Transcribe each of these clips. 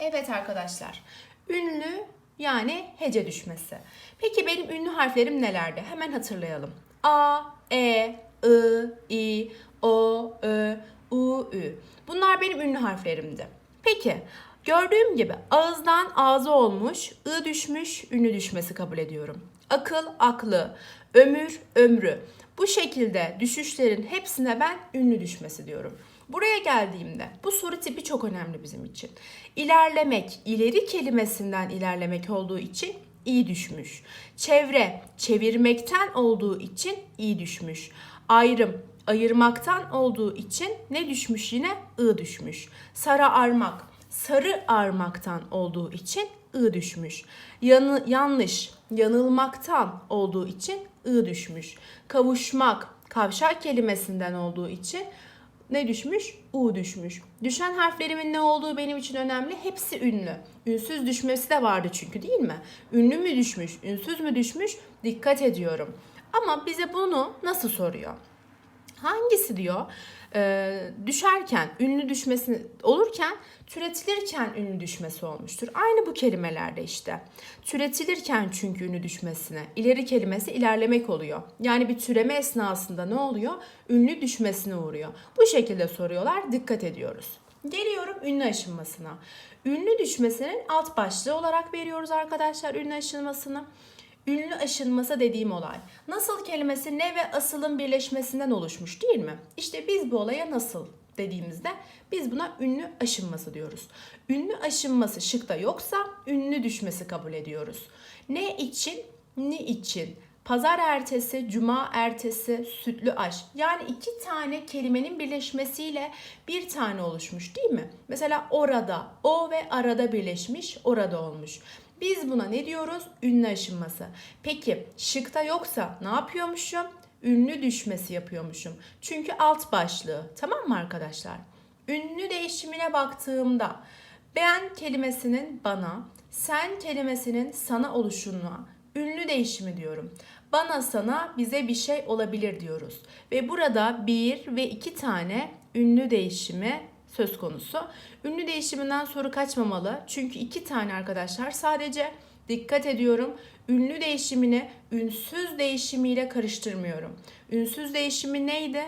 Evet arkadaşlar. Ünlü yani hece düşmesi. Peki benim ünlü harflerim nelerdi? Hemen hatırlayalım. A, E, I, I, O, Ö, U, Ü. Bunlar benim ünlü harflerimdi. Peki gördüğüm gibi ağızdan ağzı olmuş, ı düşmüş, ünlü düşmesi kabul ediyorum. Akıl, aklı, ömür, ömrü. Bu şekilde düşüşlerin hepsine ben ünlü düşmesi diyorum. Buraya geldiğimde bu soru tipi çok önemli bizim için. İlerlemek, ileri kelimesinden ilerlemek olduğu için iyi düşmüş. Çevre, çevirmekten olduğu için iyi düşmüş. Ayrım, ayırmaktan olduğu için ne düşmüş yine? I düşmüş. Sarı armak, sarı armaktan olduğu için I düşmüş. Yanı, yanlış, yanılmaktan olduğu için I düşmüş. Kavuşmak, kavşak kelimesinden olduğu için ne düşmüş? U düşmüş. Düşen harflerimin ne olduğu benim için önemli. Hepsi ünlü. Ünsüz düşmesi de vardı çünkü değil mi? Ünlü mü düşmüş, ünsüz mü düşmüş? Dikkat ediyorum. Ama bize bunu nasıl soruyor? Hangisi diyor e, düşerken ünlü düşmesi olurken türetilirken ünlü düşmesi olmuştur. Aynı bu kelimelerde işte. Türetilirken çünkü ünlü düşmesine ileri kelimesi ilerlemek oluyor. Yani bir türeme esnasında ne oluyor? Ünlü düşmesine uğruyor. Bu şekilde soruyorlar. Dikkat ediyoruz. Geliyorum ünlü aşınmasına. Ünlü düşmesinin alt başlığı olarak veriyoruz arkadaşlar ünlü aşınmasını. Ünlü aşınması dediğim olay. Nasıl kelimesi ne ve asılın birleşmesinden oluşmuş değil mi? İşte biz bu olaya nasıl dediğimizde biz buna ünlü aşınması diyoruz. Ünlü aşınması şıkta yoksa ünlü düşmesi kabul ediyoruz. Ne için? Ne için? Pazar ertesi, cuma ertesi, sütlü aş. Yani iki tane kelimenin birleşmesiyle bir tane oluşmuş değil mi? Mesela orada, o ve arada birleşmiş, orada olmuş. Biz buna ne diyoruz? Ünlü aşınması. Peki şıkta yoksa ne yapıyormuşum? Ünlü düşmesi yapıyormuşum. Çünkü alt başlığı. Tamam mı arkadaşlar? Ünlü değişimine baktığımda ben kelimesinin bana, sen kelimesinin sana oluşuna ünlü değişimi diyorum. Bana sana bize bir şey olabilir diyoruz. Ve burada bir ve iki tane ünlü değişimi söz konusu. Ünlü değişiminden soru kaçmamalı. Çünkü iki tane arkadaşlar sadece dikkat ediyorum. Ünlü değişimini ünsüz değişimiyle karıştırmıyorum. Ünsüz değişimi neydi?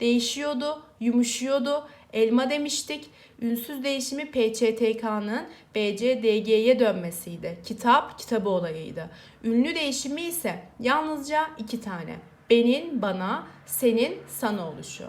Değişiyordu, yumuşuyordu. Elma demiştik. Ünsüz değişimi PÇTK'nın BCDG'ye dönmesiydi. Kitap, kitabı olayıydı. Ünlü değişimi ise yalnızca iki tane. Benim, bana, senin, sana oluşu.